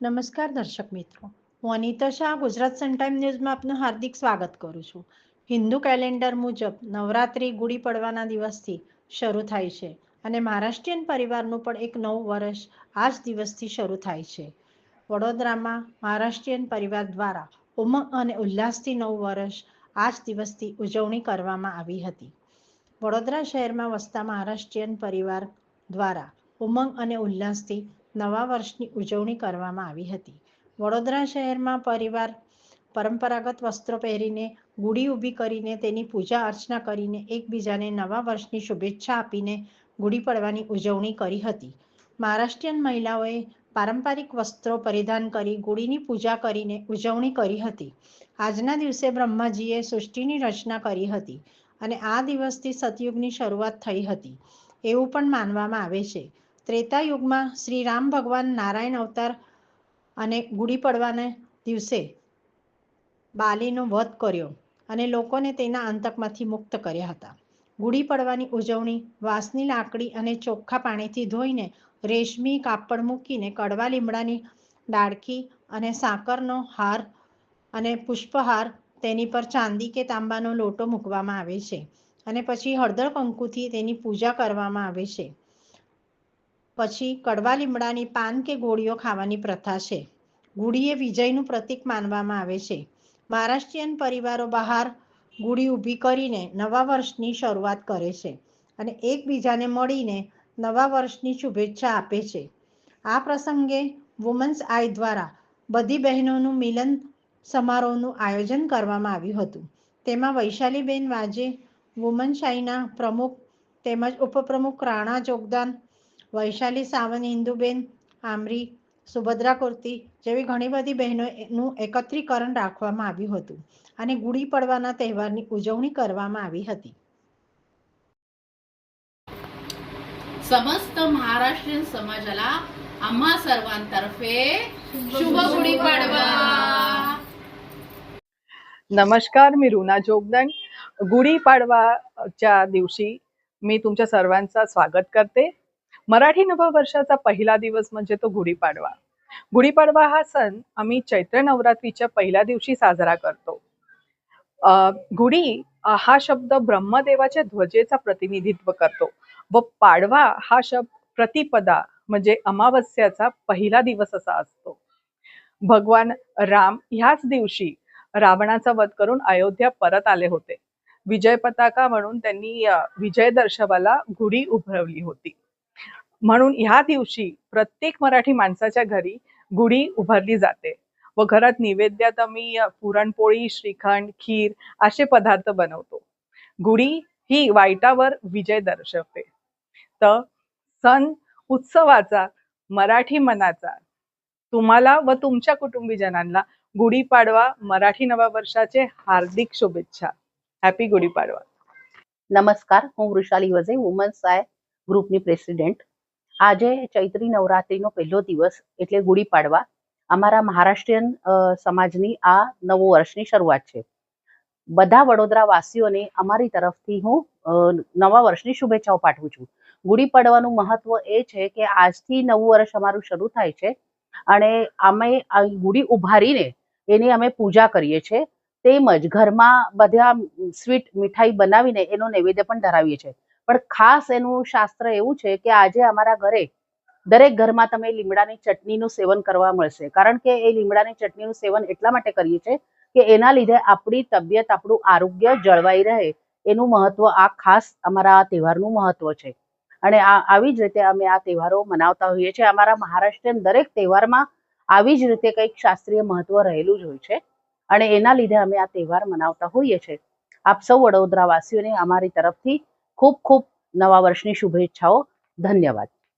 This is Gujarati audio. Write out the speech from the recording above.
નમસ્કાર દર્શક મિત્રો. હું અનિતા શાહ, ગુજરાત સન ટાઈમ ન્યૂઝમાં આપનું હાર્દિક સ્વાગત કરું છું. હિન્દુ કેલેન્ડર મુજબ નવરાત્રિ ગુડી પડવાના દિવસથી શરૂ થાય છે અને મહારાષ્ટ્રીયન પરિવારનું પણ એક નવું વર્ષ આ જ દિવસથી શરૂ થાય છે. વડોદરામાં મહારાષ્ટ્રીયન પરિવાર દ્વારા ઉમંગ અને ઉલ્લાસથી નવું વર્ષ આ જ દિવસથી ઉજવણી કરવામાં આવી હતી. વડોદરા શહેરમાં વસતા મહારાષ્ટ્રીયન પરિવાર દ્વારા ઉમંગ અને ઉલ્લાસથી નવા વર્ષની ઉજવણી કરવામાં આવી હતી. વડોદરા શહેરમાં પરિવાર પરંપરાગત વસ્ત્રો પહેરીને ગુડી ઊભી કરીને તેની પૂજા અર્ચના કરીને એકબીજાને નવા વર્ષની શુભેચ્છા આપીને ગુડી પડવાની ઉજવણી કરી હતી. મહારાષ્ટ્રીયન મહિલાઓએ પારંપરિક વસ્ત્રો પરિધાન કરી ગુડીની પૂજા કરીને ઉજવણી કરી હતી. આજના દિવસે બ્રહ્માજીએ સૃષ્ટિની રચના કરી હતી અને આ દિવસથી સતયુગની શરૂઆત થઈ હતી. એવું પણ માનવામાં આવે છે. ત્રેતા યુગમાં શ્રી રામ ભગવાન નારાયણ અવતાર અને ગુડી પડવાના દિવસે બાલીનો વધ કર્યો અને લોકોને તેના અંતકમાંથી મુક્ત કર્યા હતા. ગુડી પડવાની ઉજવણી, વાંસની લાકડી અને ચોખ્ખા પાણીથી ધોઈને રેશમી કાપડ મૂકીને કડવા લીમડાની ડાળખી અને સાકરનો હાર અને પુષ્પહાર તેની પર ચાંદી કે તાંબાનો લોટો મૂકવામાં આવે છે અને પછી હળદર કંકુથી તેની પૂજા કરવામાં આવે છે. પછી કડવા લીમડાની પાન કે ગોળીઓ ખાવાની પ્રથા છે. ગુડી એ વિજયનું પ્રતીક માનવામાં આવે છે. મહારાષ્ટ્રીયન પરિવારો બહાર ગુડી ઊભી કરીને નવા વર્ષની શરૂઆત કરે છે અને એકબીજાને મળીને નવા વર્ષની શુભેચ્છા આપે છે. આ પ્રસંગે વુમન્સ આઈ દ્વારા બધી બહેનોનું મિલન સમારોહનું આયોજન કરવામાં આવ્યું હતું. તેમાં વૈશાલીબેન વાજે વુમન શાહીના પ્રમુખ તેમજ ઉપપ્રમુખ રાણા જોગદાન વૈશાલી સાવંત ઇન્દુબેન આમરી સુભદ્રા કુર્તી જેવી ઘણી બધી બહેનોનું એકત્રીકરણ રાખવામાં આવ્યું હતું અને ગુડી પડવાના તહેવારની ઉજવણી કરવામાં આવી હતી समस्त महाराष्ट्रीयन समाजाला आम्हा सर्वांतर्फे शुभ गुढीपाडवा नमस्कार मी रुना जोगदंड गुढीपाडवाच्या दिवशी मी तुमच्या सर्वांचं स्वागत करते मराठी नववर्षाचा पहिला दिवस म्हणजे तो गुढीपाडवा. गुढीपाडवा हा सण आम्ही चैत्र नवरात्रीच्या पहिल्या दिवशी साजरा करतो. गुढी हा शब्द ब्रह्मदेवाच्या ध्वजेचा प्रतिनिधित्व करतो व पाडवा हा शब्द प्रतिपदा म्हणजे अमावस्याचा पहिला दिवस असा असतो. भगवान राम ह्याच दिवशी रावणाचा वध करून अयोध्या परत आले होते. विजय पताका म्हणून त्यांनी विजय दर्शवाला गुढी उभारली होती. म्हणून ह्या दिवशी प्रत्येक मराठी माणसाच्या घरी गुढी उभारली जाते व घरात निवेद्यात आम्ही अ, पुरणपोळी श्रीखंड खीर असे पदार्थ बनवतो गुढी ही वाईटावर विजय दर्शवते तर सण उत्सवाचा मराठी मनाचा तुम्हाला व तुमच्या कुटुंबीजनांना गुढीपाडवा मराठी नववर्षाचे हार्दिक शुभेच्छा हॅपी गुढीपाडवा નમસ્કાર હું વૃષાલી વઝે વુમન્સ આય ગ્રુપની પ્રેસિડેન્ટ આજે ચૈત્રી નવરાત્રીનો પહેલો દિવસ એટલે ગુડી પાડવા. અમારા મહારાષ્ટ્રીયન સમાજની આ નવું વર્ષની શરૂઆત છે. બધા વડોદરા વાસીઓને અમારી તરફથી હું નવા વર્ષની શુભેચ્છાઓ પાઠવું છું. ગુડી પાડવાનું મહત્વ એ છે કે આજથી નવું વર્ષ અમારું શરૂ થાય છે અને અમે ગુડી ઉભારીને એની અમે પૂજા કરીએ છીએ તેમજ ઘરમાં બધા સ્વીટ મીઠાઈ બનાવીને એનો નૈવેદ્ય પણ ધરાવીએ છીએ પણ ખાસ એનું શાસ્ત્ર એવું છે કે આજે અમારા ઘરે દરેક ઘરમાં તમે લીમડાની ચટણીનું સેવન કરવા મળશે. કારણ કે એ લીમડાની ચટણીનું સેવન એટલા માટે કરીએ છીએ કે એના લીધે આપણી તબિયત, આપણું આરોગ્ય જળવાઈ રહે. એનું મહત્વ આ ખાસ અમારા આ તહેવારનું મહત્વ છે. અને આ, આવી જ રીતે અમે આ તહેવારો મનાવતા હોઈએ છીએ. અમારા મહારાષ્ટ્રીયન દરેક તહેવારમાં આવી જ રીતે કંઈક શાસ્ત્રીય મહત્વ રહેલું જ હોય છે. અને એના લીધે અમે આ તહેવાર મનાવતા હોઈએ છીએ. આપ સૌ વડોદરાવાસીઓને અમારી તરફથી ખૂબ ખૂબ નવા વર્ષની શુભેચ્છાઓ. ધન્યવાદ.